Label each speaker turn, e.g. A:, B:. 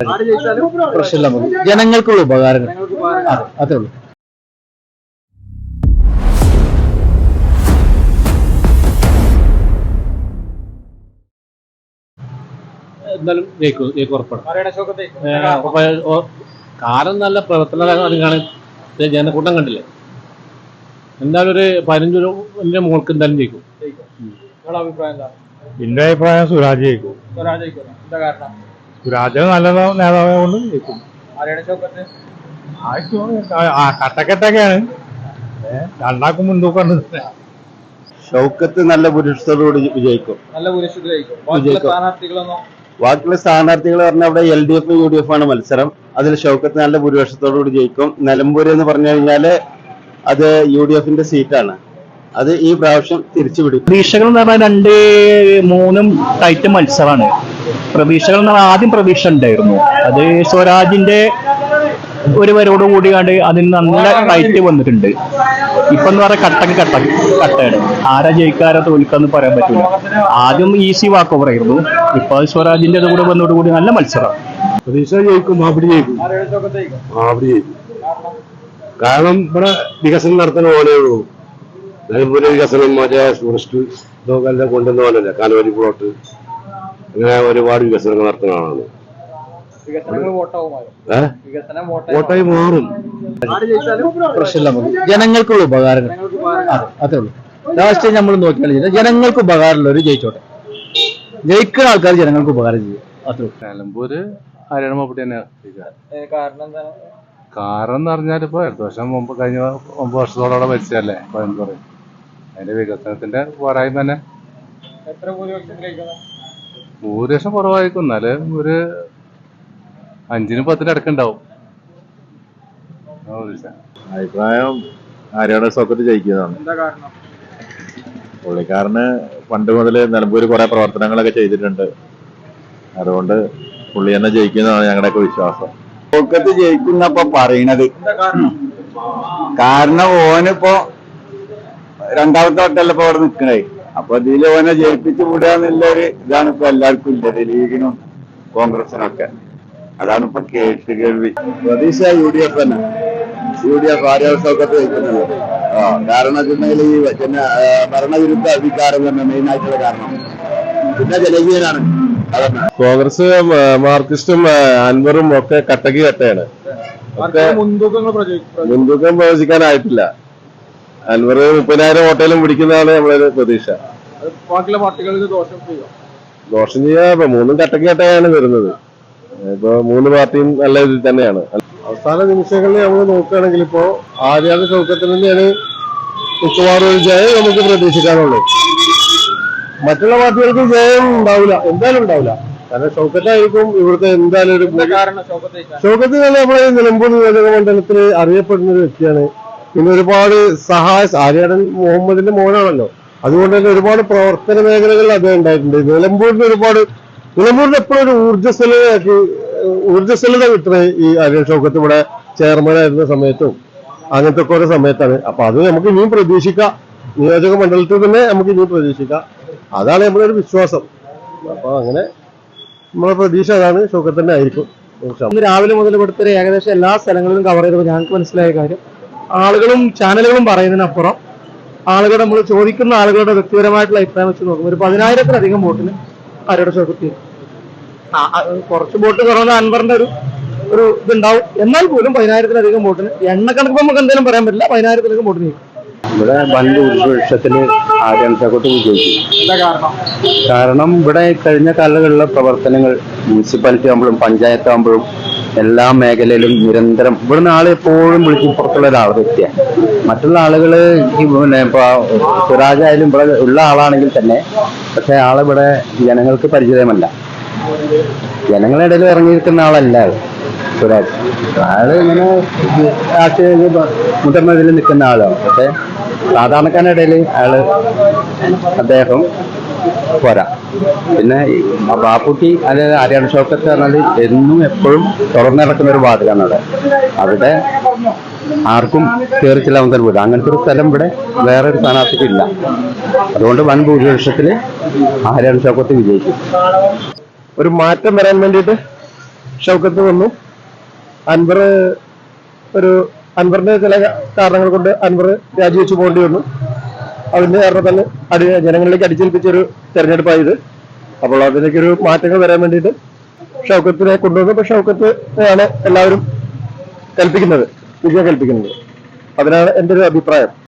A: പ്രശ്നമില്ല നമുക്ക്. ജനങ്ങൾക്കുള്ള ഉപകാരങ്ങൾ. അതെ അതേ ഉള്ളൂ.
B: ജയിക്കും ജയിക്കും ഉറപ്പാണ് അപ്പൊ കാലം നല്ല പ്രവർത്തനമാണ് ജനക്കൂട്ടം കണ്ടില്ലേ? എന്തായാലും ഒരു പതിനഞ്ചിന്റെ മുകൾക്ക് എന്തായാലും ജയിക്കും.
C: എന്റെ അഭിപ്രായം സുരാജ് ജയിക്കും.
D: സുരാജ് ജയിക്കും എന്താ കാരണം?
C: സുരാജ് നല്ല നേതാവ് കൊണ്ട് ജയിക്കും. ആ കട്ടക്കെട്ടൊക്കെയാണ്. രണ്ടാക്കും മുൻതൂക്കം
E: ഷൗക്കത്ത് നല്ല പുരുഷത്തോടുകൂടി വിജയിക്കും.
D: നല്ല
E: വിജയിക്കും. ബാക്കിയുള്ള സ്ഥാനാർത്ഥികൾ പറഞ്ഞാൽ അവിടെ L D F U D F ആണ് മത്സരം. അതിൽ ഷൗക്കത്ത് നല്ല ഭൂരിപക്ഷത്തോടുകൂടി ജയിക്കും. നിലമ്പൂർ എന്ന് പറഞ്ഞു കഴിഞ്ഞാൽ അത് യു ഡി എഫിന്റെ സീറ്റാണ്. അത് ഈ പ്രാവശ്യം തിരിച്ചുപിടിക്കും.
F: പ്രതീക്ഷകൾ എന്ന് പറഞ്ഞാൽ രണ്ട് മൂന്നും ടൈറ്റ് മത്സരമാണ്. പ്രതീക്ഷകൾ എന്ന് ആദ്യം പ്രതീക്ഷ ഉണ്ടായിരുന്നു. അത് സ്വരാജിന്റെ ഒരു വരോട് കൂടിയാണ്ട് അതിന് നല്ല ടൈറ്റ് വന്നിട്ടുണ്ട്. ഇപ്പൊ എന്ന് പറയാൻ കട്ടക്ക് കട്ട കട്ടയാണ്. ആരാ ജയിക്കാരാ തോൽക്കാന്ന് പറയാൻ പറ്റില്ല ആദ്യം ഈസി വാക്ക് ഓവർ ആയിരുന്നു. ഇപ്പൊ അത് സ്വരാജിന്റെ കൂടെ വന്നതോടുകൂടി നല്ല മത്സരം.
C: പ്രതീക്ഷ ജയിക്കും ജയിക്കും.
D: കാരണം
C: ഇവിടെ വികസനം നടത്തുന്ന പോലെ ഉള്ളൂ. നിലമ്പൂര് വികസനം മറ്റേ ടൂറിസ്റ്റ് ഇതൊക്കെ കൊണ്ടുവന്ന പോലെയല്ല കാനവരി പ്ലോട്ട് അങ്ങനെ ഒരുപാട് വികസനങ്ങൾ നടത്തുന്ന ആളാണ്.
D: വോട്ടായി
C: വോട്ടായി മാറും.
A: പ്രശ്നമില്ല. നമുക്ക് ജനങ്ങൾക്കുള്ള ഉപകാരങ്ങൾ.
D: ജനങ്ങൾക്ക്
A: അതെ അതേ ഉള്ളൂ. രാഷ്ട്രീയം നമ്മൾ നോക്കിയാൽ ജനങ്ങൾക്ക് ഉപകാരമുള്ള ഒരു ജയിച്ചോട്ടെ. ജയിക്കുന്ന ആൾക്കാർ ജനങ്ങൾക്ക് ഉപകാരം ചെയ്യും. അത്രേ
B: നിലമ്പൂര് ആര്യാണ് മപ്പടി തന്നെ
D: കാരണം
B: കാരണം എന്ന് പറഞ്ഞാൽ ഇപ്പൊ അടുത്ത വർഷം മുമ്പ് കഴിഞ്ഞ ഒമ്പത് വർഷത്തോടെ ഭരിച്ചതല്ലേ കോയമ്പത്തൂർ അതിന്റെ വികസനത്തിന്റെ പോരായ്മ തന്നെ.
D: എത്ര ഭൂരിപക്ഷത്തിലേക്കാണ്
B: ഭൂരിപക്ഷം കുറവായിരിക്കും. എന്നാൽ ഒരു അഞ്ചിനും പത്തിനും അടുക്കുണ്ടാവും.
G: അഭിപ്രായം ആര്യാടെ സോക്കറ്റ് ജയിക്കുന്നതാണ്.
D: എന്താ കാരണം?
G: പുള്ളിക്കാരന് പണ്ട് മുതൽ നിലമ്പൂര് കുറെ പ്രവർത്തനങ്ങളൊക്കെ ചെയ്തിട്ടുണ്ട്. അതുകൊണ്ട് പുള്ളി തന്നെ ജയിക്കുന്നതാണ് ഞങ്ങളുടെയൊക്കെ വിശ്വാസം.
E: പൊക്കത്ത് ജയിക്കുന്നപ്പോ പറയണത്.
D: എന്താ കാരണം?
E: കാരണം ഓനിപ്പോ രണ്ടാമത്തെ വട്ടമല്ല ഇപ്പൊ അവിടെ നിൽക്കണേ അപ്പൊ ഇതിൽ ഓനെ ജയിപ്പിച്ചു വിടുക ഇതാണ് ഇപ്പൊ എല്ലാവർക്കും ഇല്ലത് ലീഗിനും കോൺഗ്രസിനൊക്കെ. അതാണ് ഇപ്പൊ കേട്ട് കേൾവി. പ്രതീക്ഷ യു ഡി എഫ് തന്നെ. യു ഡി എഫ് വയ്ക്കുന്നത് ആ കാരണം വെച്ചിട്ടുണ്ടെങ്കിൽ ഈ പിന്നെ ഭരണവിരുദ്ധ അധികാരം തന്നെ മെയിൻ ആയിട്ടുള്ള കാരണം. പിന്നെ ജനകീയനാണ്.
G: കോൺഗ്രസ് മാർക്സിസ്റ്റും അൻവറും ഒക്കെ കട്ടകി കട്ടയാണ്. മുൻതൂക്കം പ്രവചിക്കാനായിട്ടില്ല അൻവർ മുപ്പതിനായിരം വോട്ടേലും പിടിക്കുന്നതാണ് നമ്മളൊരു പ്രതീക്ഷ.
D: ബാക്കിയുള്ള പാർട്ടികൾക്ക് ദോഷം ചെയ്യും?
G: ദോഷം ചെയ്യാ ഇപ്പൊ മൂന്നും കട്ടക്കട്ടയാണ് വരുന്നത്. ഇപ്പൊ മൂന്ന് പാർട്ടിയും നല്ല ഇതിൽ തന്നെയാണ്. അവസാന നിമിഷങ്ങളിൽ നമ്മൾ നോക്കുകയാണെങ്കിൽ ഇപ്പോ ആര്യാദ ചൗക്കത്തിൽ തന്നെയാണ് മിക്കവാറും ഒരു ജയം നമുക്ക് പ്രതീക്ഷിക്കാനുള്ളൂ മറ്റുള്ള പാർട്ടികൾക്ക് ജയം ഉണ്ടാവില്ല. എന്തായാലും ഉണ്ടാവില്ല. കാരണം ഷൗക്കത്തായിരിക്കും ഇവിടുത്തെ എന്തായാലും ഒരു
D: ചൗക്കത്തിൽ
G: ഷൗക്കത്ത് തന്നെ നമ്മളെ നിലമ്പൂർ നിയോജക മണ്ഡലത്തിൽ അറിയപ്പെടുന്ന ഒരു വ്യക്തിയാണ് പിന്നെ ഒരുപാട് സഹായ ആര്യാടൻ മുഹമ്മദിന്റെ മോനാണല്ലോ. അതുകൊണ്ട് തന്നെ ഒരുപാട് പ്രവർത്തന മേഖലകളിൽ അദ്ദേഹം ഉണ്ടായിട്ടുണ്ട്. നിലമ്പൂരിന് ഒരുപാട് നിലമ്പൂരിന് എപ്പോഴും ഒരു ഊർജസ്വലതയാക്കി ഊർജസ്വലത കിട്ടുന്നത് ഈ ആര്യ ഷൗക്കത്ത് ഇവിടെ ചെയർമാനായിരുന്ന സമയത്തും അങ്ങനത്തെ ഒക്കെ ഓരോ സമയത്താണ്. അപ്പൊ അത് നമുക്ക് ഇനിയും പ്രതീക്ഷിക്കാം. നിയോജക മണ്ഡലത്തിൽ തന്നെ നമുക്ക് ഇനിയും പ്രതീക്ഷിക്കാം. അതാണ് നമ്മുടെ ഒരു വിശ്വാസം. അപ്പൊ അങ്ങനെ നമ്മളെ പ്രതീക്ഷ അതാണ് ഷൗക്കത്ത് തന്നെ ആയിരിക്കും.
A: രാവിലെ മുതൽ ഇവിടുത്തെ ഏകദേശം എല്ലാ സ്ഥലങ്ങളിലും കവർ ചെയ്തപ്പോൾ ഞങ്ങൾക്ക് മനസ്സിലായ കാര്യം ആളുകളും ചാനലുകളും പറയുന്നതിനപ്പുറം ആളുകളുടെ നമ്മൾ ചോദിക്കുന്ന ആളുകളുടെ വ്യക്തിപരമായിട്ടുള്ള അഭിപ്രായം വെച്ച് നോക്കും ഒരു പതിനായിരത്തിലധികം വോട്ടിന് ആരുടെ ചോദ്യത്തിൽ കുറച്ച് വോട്ട് കുറവ് അൻവറിന്റെ ഒരു ഒരു ഇതുണ്ടാവും. എന്നാൽ പോലും പതിനായിരത്തിലധികം വോട്ടിന് എണ്ണക്കണക്ക് നമുക്ക് എന്തെങ്കിലും പറയാൻ പറ്റില്ല പതിനായിരത്തിലധികം വോട്ട് നീക്കും
F: ഇവിടെ വൻ ഭൂരിപക്ഷത്തിന് ആര്യാൻ ചാക്കോട്ട്
D: കാരണം?
F: കാരണം ഇവിടെ കഴിഞ്ഞ കാലങ്ങളിലെ പ്രവർത്തനങ്ങൾ മുനിസിപ്പാലിറ്റി ആകുമ്പോഴും പഞ്ചായത്ത് ആകുമ്പോഴും എല്ലാ മേഖലയിലും നിരന്തരം ഇവിടുന്ന് ആൾ എപ്പോഴും വിളിച്ച് പുറത്തുള്ള ഒരാൾ വ്യക്തിയാണ് മറ്റുള്ള ആളുകൾ പിന്നെ ഇപ്പൊ സ്വരാജായാലും ഇവിടെ ഉള്ള ആളാണെങ്കിൽ തന്നെ പക്ഷെ ആളിവിടെ ജനങ്ങൾക്ക് പരിചിതമല്ല ജനങ്ങളുടെ ഇടയിൽ ഇറങ്ങിയിരിക്കുന്ന ആളല്ല ആൾ സ്വരാജ്. ആൾ ഇങ്ങനെ രാഷ്ട്രീയ മുതിർന്നതിൽ നിൽക്കുന്ന ആളാണ്. പക്ഷെ സാധാരണക്കാരുടെ ഇടയിൽ ആൾ അദ്ദേഹം പോരാ. പിന്നെ ബാപ്പുട്ടി അതായത് ആര്യാട് ഷോക്കത്ത് പറഞ്ഞാൽ എന്നും എപ്പോഴും തുറന്നു നടക്കുന്ന ഒരു വാതിലാണ് അവിടെ. അവിടെ ആർക്കും കയറി ചെല്ലാവുന്ന വീട് അങ്ങനത്തെ ഒരു സ്ഥലം ഇവിടെ വേറെ ഒരു സ്ഥാനാർത്ഥിക്ക് ഇല്ല. അതുകൊണ്ട് വൻ ഭൂരിപക്ഷത്തിൽ ആര്യാട് ഷോക്കത്ത് വിജയിക്കും.
G: ഒരു മാറ്റം വരാൻ വേണ്ടിയിട്ട് ഷൗക്കത്ത് വന്നു. അൻവർ ഒരു അൻവറിന്റെ ചില കാരണങ്ങൾ കൊണ്ട് അൻവർ രാജിവെച്ച് പോകേണ്ടി വന്നു. അതിന്റെ കാരണം തന്നെ അടി ജനങ്ങളിലേക്ക് അടിച്ചേൽപ്പിച്ചൊരു തെരഞ്ഞെടുപ്പായത്. അപ്പോൾ അതിലേക്ക് ഒരു മാറ്റങ്ങൾ വരാൻ വേണ്ടിയിട്ട് ഷൗക്കത്തിനെ കൊണ്ടുവന്നു. അപ്പൊ ഷൗക്കത്തിനെയാണ് എല്ലാവരും കൽപ്പിക്കുന്നത്. വിജയം കൽപ്പിക്കുന്നത്. അതിനാണ് എന്റെ ഒരു അഭിപ്രായം.